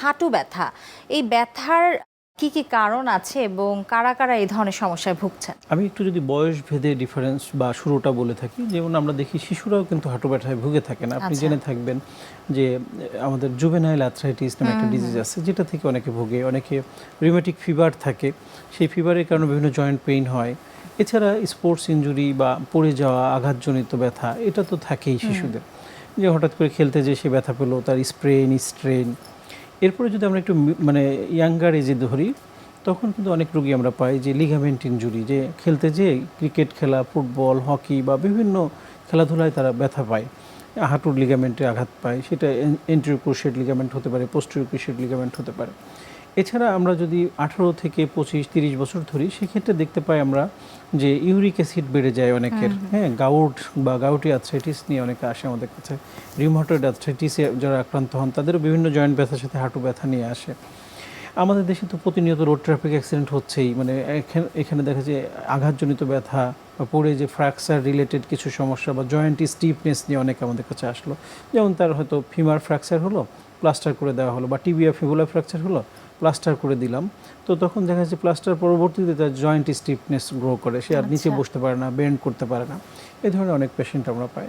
হাঁটু ব্যথা। এই ব্যথার কি কি কারণ আছে এবং কারা কারা এই ধরনের সমস্যায় ভুগছেন? আমি একটু যদি বয়স ভেদে ডিফারেন্স বা শুরুটা বলে থাকি যেমন আমরা দেখি শিশুরাও কিন্তু হাঁটু ব্যথায় ভুগে থাকেন আপনি আচ্ছা। জেনে থাকবেন যে আমাদের জুভেনাইল অ্যাথরাইটিস নামে একটা ডিজিজ আছে যেটা থেকে অনেকে ভোগে। অনেকে রিমেটিক ফিভার থাকে। সেই ফিভারের কারণে বিভিন্ন জয়েন্ট পেইন হয়। এছাড়া স্পোর্টস ইঞ্জুরি বা পড়ে যাওয়া আঘাতজনিত ব্যথা এটা তো থাকেই শিশুদের। যে হঠাৎ করে খেলতে যেয়ে সে ব্যথা পেল তার স্প্রেন স্ট্রেন এরপরে যদি আমরা একটু মানে ইয়াঙ্গার এজে ধরি, তখন কিন্তু অনেক রোগী আমরা পাই যে লিগামেন্ট ইনজুরি যে খেলতে যেয়ে ক্রিকেট খেলা ফুটবল হকি বা বিভিন্ন খেলাধুলায় তারা ব্যথা পায়। হাঁটুর লিগামেন্টে আঘাত পায়, সেটা এন্ট্রিওক্রোশেট লিগামেন্ট হতে পারে পোস্টিওক্রোশেট লিগামেন্ট হতে পারে। এছাড়া আমরা যদি আঠারো থেকে পঁচিশ, তিরিশ বছর ধরি, সেক্ষেত্রে দেখতে পাই আমরা যে ইউরিক অ্যাসিড বেড়ে যায় অনেকের হ্যাঁ গাউট বা গাউটি আর্থ্রাইটিস নিয়ে অনেকে আসে আমাদের কাছে। রিউমাটয়েড আর্থ্রাইটিসে যারা আক্রান্ত হন তাদেরও বিভিন্ন জয়েন্ট ব্যথার সাথে হাঁটু ব্যথা নিয়ে আসে। আমাদের দেশে তো প্রতিনিয়ত রোড ট্রাফিক অ্যাক্সিডেন্ট হচ্ছেই মানে এখানে এখানে দেখা যায় আঘাতজনিত ব্যথা বা পড়ে যে ফ্র্যাকচার রিলেটেড কিছু সমস্যা বা জয়েন্ট স্টিফনেস নিয়ে অনেকে আমাদের কাছে আসলো। যেমন তার হয়তো ফিমার ফ্র্যাকচার হলো প্লাস্টার করে দেওয়া হলো বা টিবিয়া ফিবুলার ফ্র্যাকচার হলো প্লাস্টার করে দিলাম। তো তখন দেখা যাচ্ছে প্লাস্টার পরবর্তীতে তার জয়েন্ট স্টিফনেস গ্রো করে। সে আর নিচে আচ্ছা। বসতে পারে না বেন্ড করতে পারে না। এ ধরনের অনেক পেশেন্ট আমরা পাই।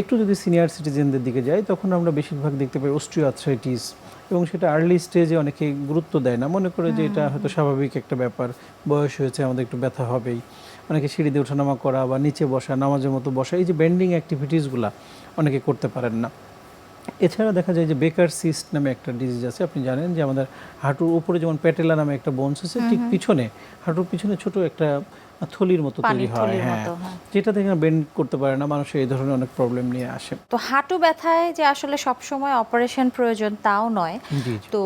একটু যদি সিনিয়র সিটিজেনদের দিকে যাই তখন আমরা বেশিরভাগ দেখতে পাই অস্ট্রিও আর্থ্রাইটিস এবং সেটা আর্লি স্টেজে অনেকে গুরুত্ব দেয় না। মনে করে যে এটা হয়তো স্বাভাবিক একটা ব্যাপার। বয়স হয়েছে আমাদের একটু ব্যথা হবেই। অনেকে সিঁড়ি দিয়ে ওঠানামা করা বা নিচে বসা নামাজের মতো বসা এই যে বেন্ডিং অ্যাক্টিভিটিসগুলো অনেকে করতে পারেন না। এছাড়া দেখা যায় যে বেকার সিস্ট নামে একটা ডিজিজ আছে আপনি জানেন যে আমাদের হাঁটুর উপরে যেমন প্যাটেলা নামে একটা বোনস আছে ঠিক পিছনে হাঁটুর পিছনে ছোট একটা থলির মতো তৈরি হয় হ্যাঁ। হ্যাঁ। যেটা থেকে বেন্ড করতে পারে না মানুষের এই ধরনের অনেক প্রবলেম নিয়ে আসে। তো হাঁটু ব্যথায় যে আসলে সবসময় অপারেশন প্রয়োজন তাও নয়। তো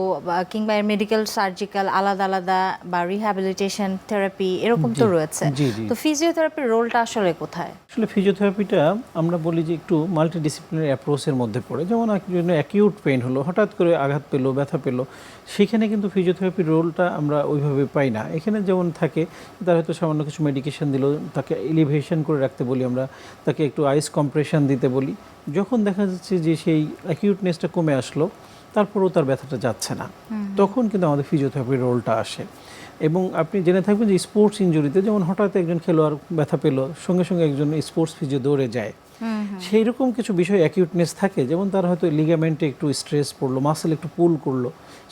কিংবা মেডিকেল সার্জিক্যাল আলাদা আলাদা বা রিহ্যাবিলিটেশন থেরাপি এরকম তো রয়েছে। তো ফিজিওথেরাপির রোলটা আসলে কোথায়? আসলে ফিজিওথেরাপিটা আমরা বলি যে একটু মাল্টিডিসিপ্লিনারি অ্যাপ্রোচের মধ্যে পড়ে। যেমন একজন অ্যাকিউট পেইন হলো হঠাৎ করে আঘাত পেল ব্যথা পেল সেখানে কিন্তু ফিজিওথেরাপির রোলটা আমরা ওইভাবে পাই না। এখানে যেমন থাকে তার হয়তো সামান্য কিছু মেডিকেশন দিল তাকে এলিভেশন করে রাখতে বলি আমরা তাকে একটু আইস কম্প্রেশন দিতে বলি। যখন দেখা যাচ্ছে যে সেই অ্যাকিউটনেসটা কমে আসলো তারপরেও তার ব্যথাটা যাচ্ছে না। তখন কিন্তু আমাদের ফিজিওথেরাপির রোলটা আসে। এবং আপনি জেনে থাকবেন যে স্পোর্টস ইঞ্জুরিতে যেমন হঠাৎ একজন খেলোয়াড় ব্যথা পেল সঙ্গে সঙ্গে একজন স্পোর্টস ফিজিও দৌড়ে যায়। সেই রকম কিছু বিষয় অ্যাকিউটনেস থাকে যেমন তার হয়তো লিগামেন্টে একটু স্ট্রেস পড়ল মাসেল একটু পুল করল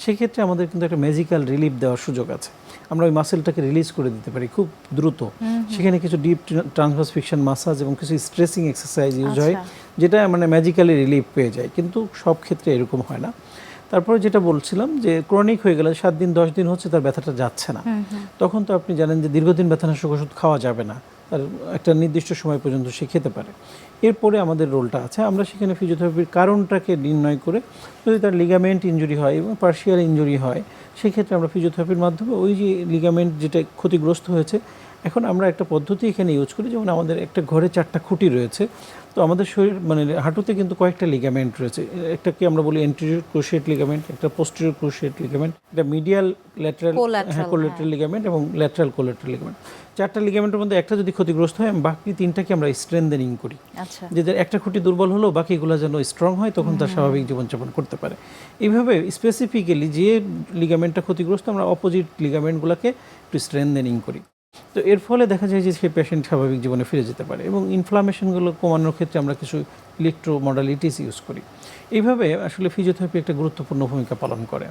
সেক্ষেত্রে আমাদের কিন্তু একটা ম্যাজিক্যাল রিলিফ দেওয়ার সুযোগ আছে। আমরা ওই মাসেলটাকে রিলিজ করে দিতে পারি খুব দ্রুত। সেখানে কিছু ডিপ ট্রান্সভার্স ফিকশন মাসাজ এবং কিছু স্ট্রেসিং এক্সারসাইজ ইউজ হয় যেটা মানে ম্যাজিক্যালি রিলিফ পেয়ে যায়। কিন্তু সব ক্ষেত্রে এরকম হয় না। তারপরে যেটা বলছিলাম যে ক্রনিক হয়ে গেলে সাত দিন দশ দিন হচ্ছে তার ব্যথাটা যাচ্ছে না। তখন তো আপনি জানেন যে দীর্ঘদিন ব্যথানাশক ওষুধ খাওয়া যাবে না। একটা নির্দিষ্ট সময় পর্যন্ত সে খেতে পারে। এরপরে আমাদের রোলটা আছে। আমরা সেখানে ফিজিওথেরাপির কারণটাকে নির্ণয় করে যদি তার লিগামেন্ট ইঞ্জুরি হয় এবং পার্শিয়াল ইঞ্জুরি হয়, সেক্ষেত্রে আমরা ফিজিওথেরাপির মাধ্যমে ওই যে লিগামেন্ট যেটা ক্ষতিগ্রস্ত হয়েছে এখন আমরা একটা পদ্ধতি এখানে ইউজ করি যেমন আমাদের একটা ঘরে চারটা খুঁটি রয়েছে তো আমাদের শরীর মানে হাঁটুতে কিন্তু কয়েকটা লিগামেন্ট রয়েছে। একটাকে আমরা বলি এন্টেরিয়র ক্রোশিয়েট লিগামেন্ট একটা পোস্টেরিয়র ক্রোশিয়েট লিগামেন্ট একটা মিডিয়াল ল্যাটারাল হ্যাঁ কোলেট্রাল লিগামেন্ট এবং ল্যাটারাল কোলেট্রাল লিগামেন্ট চারটা লিগামেন্টের মধ্যে একটা যদি ক্ষতিগ্রস্ত হয় বাকি তিনটাকে আমরা স্ট্রেনদেনিং করি। আচ্ছা। যে একটা খুঁটি দুর্বল হলো বাকিগুলো যেন স্ট্রং হয় তখন তার স্বাভাবিক জীবনযাপন করতে পারে। এইভাবে স্পেসিফিক্যালি যে লিগামেন্টটা ক্ষতিগ্রস্ত আমরা অপোজিট লিগামেন্টগুলোকে একটু স্ট্রেনদেনিং করি। তো এর ফলে দেখা যায় যে সেই পেশেন্ট স্বাভাবিক জীবনে ফিরে যেতে পারে এবং ইনফ্লামেশনগুলো কমানোর ক্ষেত্রে আমরা কিছু ইলেকট্রো মডালিটিস ইউজ করি। এইভাবে আসলে ফিজিওথেরাপি একটা গুরুত্বপূর্ণ ভূমিকা পালন করে।